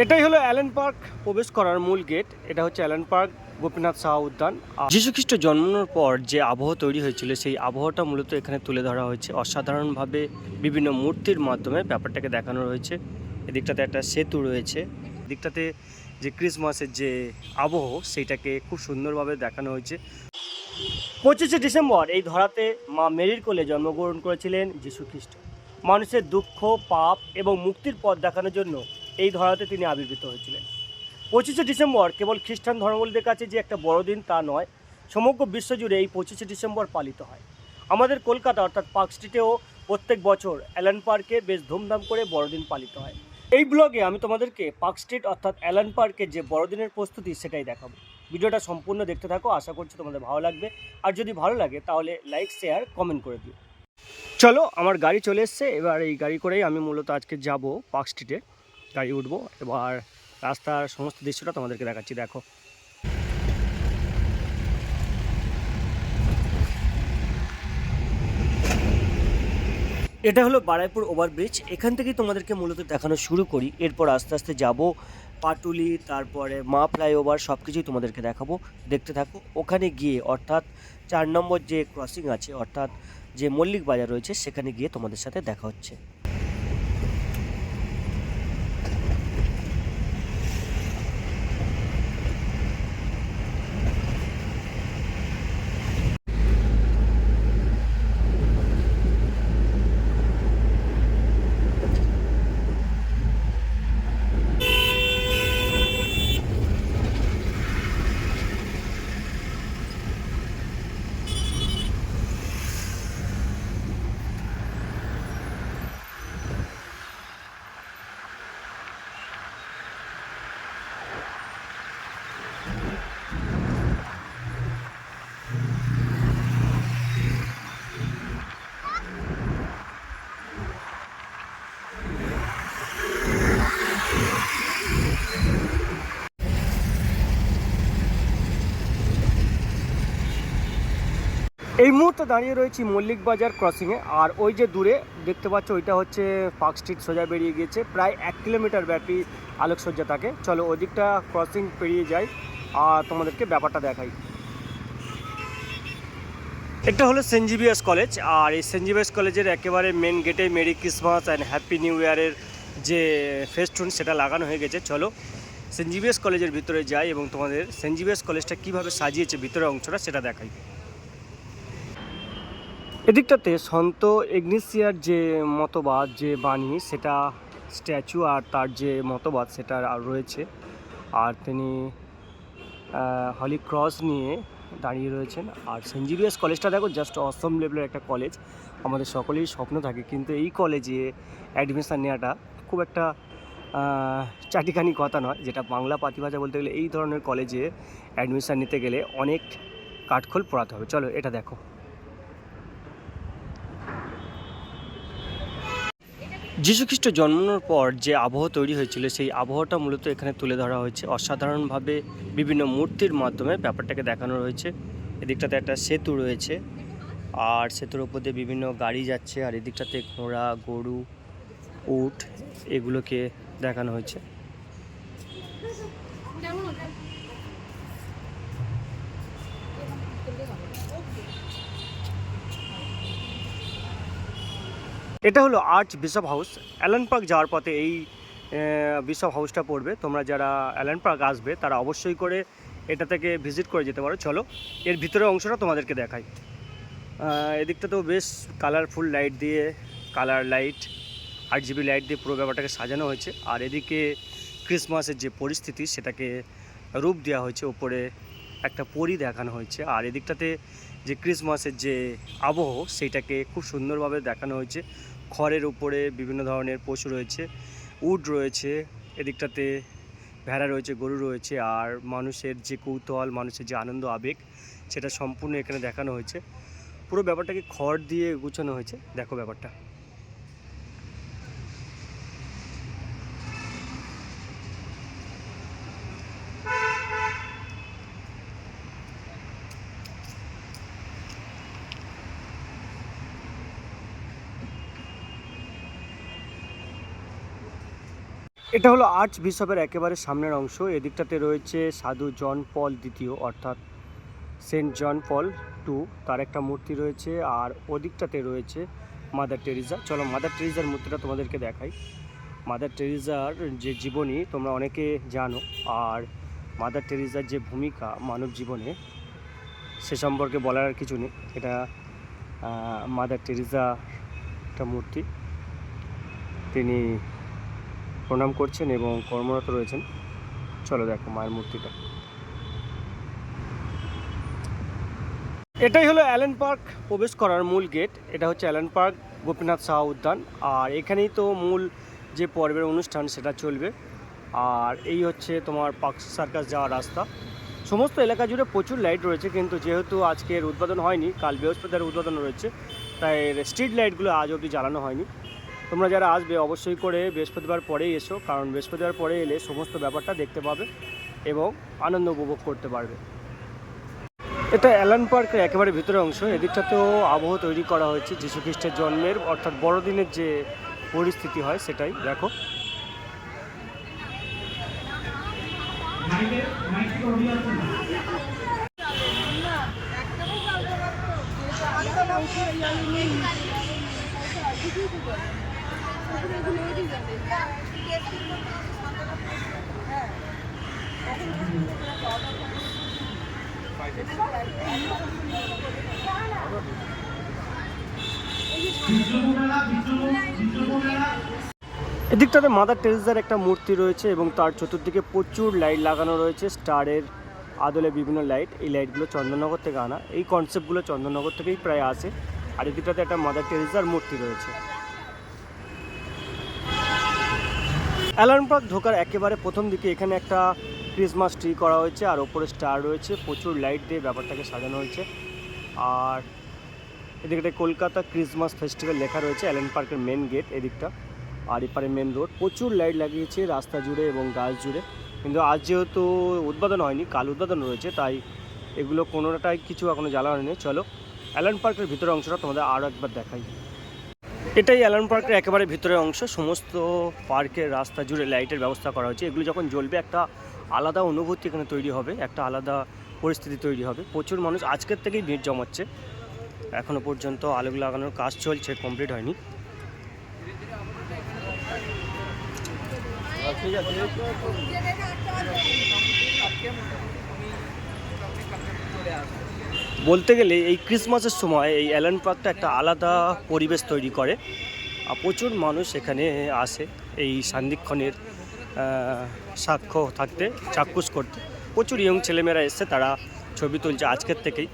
এটাই হলো Allen park, প্রবেশ করার মূল গেট। এটা হচ্ছে অ্যালেন পার্ক, গোপীনাথ সাহা উদ্যান। যীশুখ্রিস্ট জন্মানোর পর যে আবহাওয়া তৈরি হয়েছিল, সেই আবহাওয়াটা মূলত এখানে তুলে ধরা হয়েছে। অসাধারণভাবে বিভিন্ন মূর্তির মাধ্যমে ব্যাপারটাকে দেখানো রয়েছে। এদিকটাতে একটা সেতু রয়েছে। এদিকটাতে যে ক্রিসমাসের যে আবহ, সেইটাকে খুব সুন্দরভাবে দেখানো হয়েছে। পঁচিশে ডিসেম্বর, এই ধরাতে মা মেরির কোলে জন্মগ্রহণ করেছিলেন যীশু খ্রিস্ট মানুষের দুঃখ, পাপ এবং মুক্তির পথ দেখানোর জন্য এই ধরাতে তিনি আবির্ভূত হয়েছিলেন। পঁচিশে ডিসেম্বর কেবল খ্রিস্টান ধর্মাবলীদের কাছে যে একটা বড়দিন তা নয়, সমগ্র বিশ্বজুড়ে এই পঁচিশে ডিসেম্বর পালিত হয়। আমাদের কলকাতা অর্থাৎ পার্ক স্ট্রিটেও প্রত্যেক বছর অ্যালান পার্কে বেশ ধুমধাম করে বড়দিন পালিত হয়। এই ব্লগে আমি তোমাদেরকে পার্ক স্ট্রিট অর্থাৎ অ্যালান পার্কের যে বড়দিনের প্রস্তুতি সেটাই দেখাবো। ভিডিওটা সম্পূর্ণ দেখতে থাকো, আশা করছি তোমাদের ভালো লাগবে। আর যদি ভালো লাগে তাহলে লাইক, শেয়ার, কমেন্ট করে দিও। চলো, আমার গাড়ি চলে এসছে, এবার এই গাড়ি করেই আমি মূলত আজকে যাব পার্ক স্ট্রিটে। গাড়ি উঠবো এবার রাস্তার সমস্ত দৃশ্যটা তোমাদেরকে দেখাচ্ছি, দেখো। এটা হলো বারাইপুর ওভারব্রিজ। এখান থেকেই তোমাদেরকে মূলত দেখানো শুরু করি। এরপর আস্তে আস্তে যাব পাটুলি, তারপরে মা ফ্লাইওভার সব কিছুই তোমাদেরকে দেখাবো। দেখতে থাকো, ওখানে গিয়ে অর্থাৎ চার নম্বর যে ক্রসিং আছে, অর্থাৎ যে মল্লিক বাজার রয়েছে, সেখানে গিয়ে তোমাদের সাথে দেখা হচ্ছে। এই মুহূর্তে দাঁড়িয়ে রয়েছি মল্লিক বাজার ক্রসিংয়ে আর ওই যে দূরে দেখতে পাচ্ছ, ওইটা হচ্ছে পার্ক স্ট্রিট সোজা বেরিয়ে গিয়েছে, প্রায় এক কিলোমিটার ব্যাপী আলোকসজ্জা থাকে। চলো ওদিকটা ক্রসিং পেরিয়ে যাই, আর তোমাদেরকে ব্যাপারটা দেখাই। এটা হলো সেন্ট কলেজ আর এই সেন্ট কলেজের একেবারে মেন গেটে merry Christmas and happy new ইয়ারের যে ফেস্টুন সেটা লাগানো হয়ে গেছে। চলো সেন্ট কলেজের ভিতরে যাই এবং তোমাদের সেন্ট কলেজটা কীভাবে সাজিয়েছে, ভিতরের অংশটা সেটা দেখাই। এদিকটাতে সন্ত এগনিসিয়ার যে মতবাদ, যে বাণী, সেটা স্ট্যাচু আর তার যে মতবাদ সেটা আর রয়েছে। আর তিনি হলি ক্রস নিয়ে দাঁড়িয়ে রয়েছেন। আর সেন্ট জিভিয়ার্স কলেজটা দেখো, জাস্ট অসম লেভেলের একটা কলেজ। আমাদের সকলেই স্বপ্ন থাকে, কিন্তু এই কলেজে অ্যাডমিশান নেওয়াটা খুব একটা চাটিখানি কথা নয়। যেটা বাংলা পাতিভাষা বলতে গেলে এই ধরনের কলেজে অ্যাডমিশান নিতে গেলে অনেক কাঠখোল পড়াতে হবে। চলো, এটা দেখো। যীশুখ্রিস্ট জন্মানোর পর যে আবহাওয়া তৈরি হয়েছিল, সেই আবহাওয়াটা মূলত এখানে তুলে ধরা হয়েছে। অসাধারণভাবে বিভিন্ন মূর্তির মাধ্যমে ব্যাপারটাকে দেখানো রয়েছে। এদিকটাতে একটা সেতু রয়েছে। আর সেতুর ওপর দিয়ে বিভিন্ন গাড়ি যাচ্ছে, আর এদিকটাতে ঘোড়া, গরু, উট এগুলোকে দেখানো হয়েছে। এটা হলো archbishop house Allen park যাওয়ার পথে এই বিশপ হাউসটা পড়বে। তোমরা যারা অ্যালান পার্ক আসবে, তারা অবশ্যই করে এটা থেকে ভিজিট করে যেতে পারো। চলো, এর ভিতরের অংশটা তোমাদেরকে দেখাই। এদিকটা তো বেশ কালারফুল লাইট দিয়ে কালার লাইট আট জিবি লাইট দিয়ে পুরো ব্যাপারটাকে সাজানো হয়েছে। আর এদিকে ক্রিসমাসের যে পরিস্থিতি, সেটাকে রূপ দেওয়া হয়েছে ওপরে। একটা পরি দেখানো হয়েছে। আর এদিকটাতে যে ক্রিসমাসের যে আবহ, সেইটাকে খুব সুন্দরভাবে দেখানো হয়েছে। খড়ের উপরে বিভিন্ন ধরনের পশু রয়েছে উড রয়েছে, এদিকটাতে ভেড়া রয়েছে, গরু রয়েছে, আর মানুষের যে কৌতূহল, মানুষের যে আনন্দ, আবেগ, সেটা সম্পূর্ণ এখানে দেখানো হয়েছে। পুরো ব্যাপারটাকে খড় দিয়ে গুছানো হয়েছে। দেখো ব্যাপারটা। এটা হলো আর্চ বিশপের একেবারে সামনের অংশ। এদিকটাতে রয়েছে সাধু জন পল দ্বিতীয়, অর্থাৎ সেন্ট জন পল টু। তার একটা মূর্তি রয়েছে আর ওদিকটাতে রয়েছে মাদার টেরিজা। চলো মাদার টেরিজার মূর্তিটা তোমাদেরকে দেখাই। মাদার টেরিজার যে জীবনী তোমরা অনেকে জানো, আর মাদার টেরিজার যে ভূমিকা মানব জীবনে, সে সম্পর্কে বলার আর কিছু নেই। এটা মাদার টেরিজা একটা মূর্তি। তিনি প্রণাম করছেন এবং কর্মরত রয়েছেন। চলো দেখো মায়ের মূর্তিটা। এটাই হলো অ্যালেন পার্ক। প্রবেশ করার মূল গেট। এটা হচ্ছে অ্যালেন পার্ক, গোপীনাথ সাহা উদ্যান। আর এখানেই তো মূল যে পর্বের অনুষ্ঠান, সেটা চলবে। আর এই হচ্ছে তোমার পার্ক সার্কাস যাওয়ার রাস্তা। সমস্ত এলাকা জুড়ে প্রচুর লাইট রয়েছে, কিন্তু যেহেতু আজকের উদ্বোধন হয়নি, কাল বৃহস্পতিবার উদ্বোধন রয়েছে, তাই স্ট্রিট লাইটগুলো আজ অবধি জ্বালানো হয়নি। তোমরা যারা আসবে অবশ্যই করে বৃহস্পতিবার পরেই এসো কারণ বৃহস্পতিবার পরে এলে সমস্ত ব্যাপারটা দেখতে পাবে এবং আনন্দ উপভোগ করতে পারবে এটা অ্যালান পার্কের একেবারে ভিতরে অংশ এদিকটাতেও আবহ তৈরি করা হয়েছে যীশু খ্রিস্টের জন্মের অর্থাৎ বড়দিনের যে পরিস্থিতি হয় সেটাই দেখো এদিকটাতে মাদার টেরেসার একটা মূর্তি রয়েছে এবং তার চতুর্দিকে প্রচুর লাইট লাগানো রয়েছে। স্টারের আদলে বিভিন্ন লাইট, এই লাইটগুলো চন্দননগর থেকে আনা। এই কনসেপ্টগুলো চন্দননগর থেকেই প্রায় আসে। আর এদিকটাতে একটা মাদার টেরেসার মূর্তি রয়েছে। অ্যালার্ম পার্ক ঢোকার একেবারে প্রথম দিকে এখানে একটা ক্রিসমাস ট্রি করা হয়েছে, আর ওপরে স্টার রয়েছে, প্রচুর লাইট দিয়ে ব্যাপারটাকে সাজানো হয়েছে। আর এদিকটা কলকাতা ক্রিসমাস ফেস্টিভ্যাল লেখা রয়েছে অ্যালেন পার্কের মেন গেট এদিকটা, আর এপারে মেন রোড। প্রচুর লাইট লাগিয়েছে রাস্তা জুড়ে এবং গাছ জুড়ে। কিন্তু আজ যেহেতু উদ্বোধন হয়নি, কাল উদ্বোধন রয়েছে, তাই এগুলো কোনোটাই কিছু এখনও জ্বালানো নেই চলো অ্যালান পার্কের ভিতরে অংশটা তোমাদের আরও একবার দেখাই। এটাই অ্যালান পার্কের একেবারে ভিতরের অংশ। সমস্ত পার্কের রাস্তা জুড়ে লাইটের ব্যবস্থা করা হয়েছে। এগুলো যখন জ্বলবে, একটা আলাদা অনুভূতি এখানে তৈরি হবে, একটা আলাদা পরিস্থিতি তৈরি হবে। প্রচুর মানুষ আজকের থেকেই ভিড় জমাচ্ছে। এখনও পর্যন্ত আলোক লাগানোর কাজ চলছে কমপ্লিট হয়নি। বলতে গেলে এই ক্রিসমাসের সময় এই অ্যালান পার্কটা একটা আলাদা পরিবেশ তৈরি করে। আর প্রচুর মানুষ এখানে আসে এই সান্দিক্ষণের সাক্ষ্য থাকতে, চাক্ষুষ করতে। প্রচুর ইয়ং ছেলেমেয়েরা এসছে, তারা ছবি তুলছে আজকের থেকেই।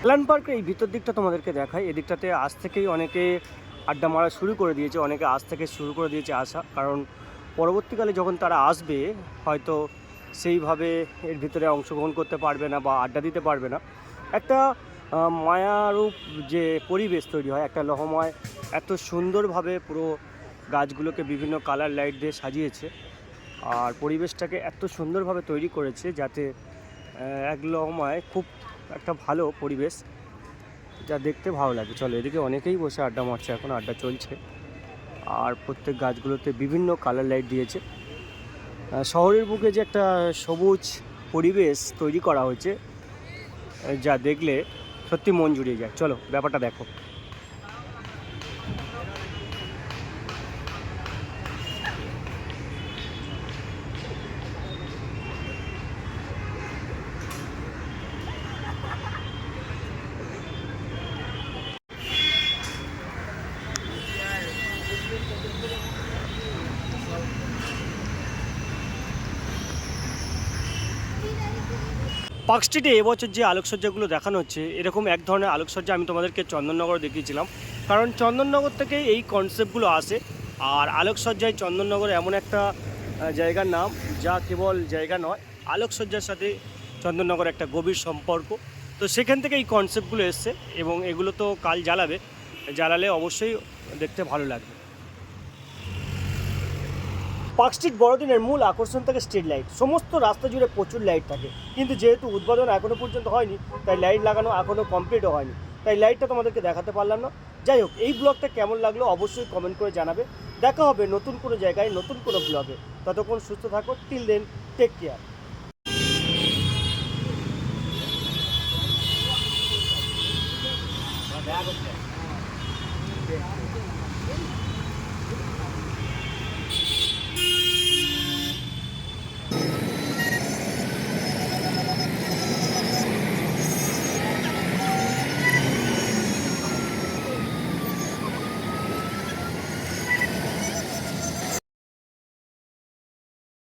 অ্যালান পার্কের এই ভিতর দিকটা তোমাদেরকে দেখায় এদিকটাতে আজ থেকেই অনেকে আড্ডা মারা শুরু করে দিয়েছে, অনেকে আজ থেকে শুরু করে দিয়েছে আসা কারণ পরবর্তীকালে যখন তারা আসবে, হয়তো সেইভাবে এর ভিতরে অংশগ্রহণ করতে পারবে না বা আড্ডা দিতে পারবে না। একটা মায়ারূপ যে পরিবেশ তৈরি হয়, একটা লহময় এত সুন্দরভাবে পুরো গাছগুলোকে বিভিন্ন কালার লাইট দিয়ে সাজিয়েছে আর পরিবেশটাকে এত সুন্দরভাবে তৈরি করেছে যাতে এক লহমায় খুব একটা ভালো পরিবেশ যা দেখতে ভালো লাগে। চলো, এদিকে অনেকেই বসে আড্ডা মারছে, এখন আড্ডা চলছে। আর প্রত্যেক গাছগুলোতে বিভিন্ন কালার লাইট দিয়েছে। শহরের বুকে যে একটা সবুজ পরিবেশ তৈরি করা হয়েছে যা দেখলে সত্যি মন জুড়িয়ে যায়। চলো, ব্যাপারটা দেখো। পার্ক স্ট্রিটে এবছর যে আলোকসজ্জাগুলো দেখানো হচ্ছে, এরকম এক ধরনের আলোকসজ্জা আমি তোমাদেরকে চন্দননগর দেখিয়েছিলাম। কারণ চন্দননগর থেকে এই কনসেপ্টগুলো আসে, আর আলোকসজ্জায় চন্দননগর এমন একটা জায়গার নাম যা কেবল জায়গা নয়, আলোকসজ্জার সাথে চন্দননগর একটা গভীর সম্পর্ক। তো সেখান থেকে এই কনসেপ্টগুলো এসছে এবং এগুলো তো কাল জ্বালাবে, জ্বালালে অবশ্যই দেখতে ভালো লাগবে। পার্ক স্ট্রিট বড়দিনের মূল আকর্ষণ থাকে স্ট্রিট লাইট। সমস্ত রাস্তা জুড়ে প্রচুর লাইট থাকে। কিন্তু যেহেতু উদ্বোধন এখনও পর্যন্ত হয়নি, তাই লাইট লাগানো এখনও কমপ্লিটও হয়নি। তাই লাইটটা তোমাদেরকে দেখাতে পারলাম না। যাই হোক, এই ব্লগটা কেমন লাগল অবশ্যই কমেন্ট করে জানাবে। দেখা হবে নতুন কোনো জায়গায়, নতুন কোনো ব্লগে। ততক্ষণ সুস্থ থাকো টিল দেন টেক কেয়ার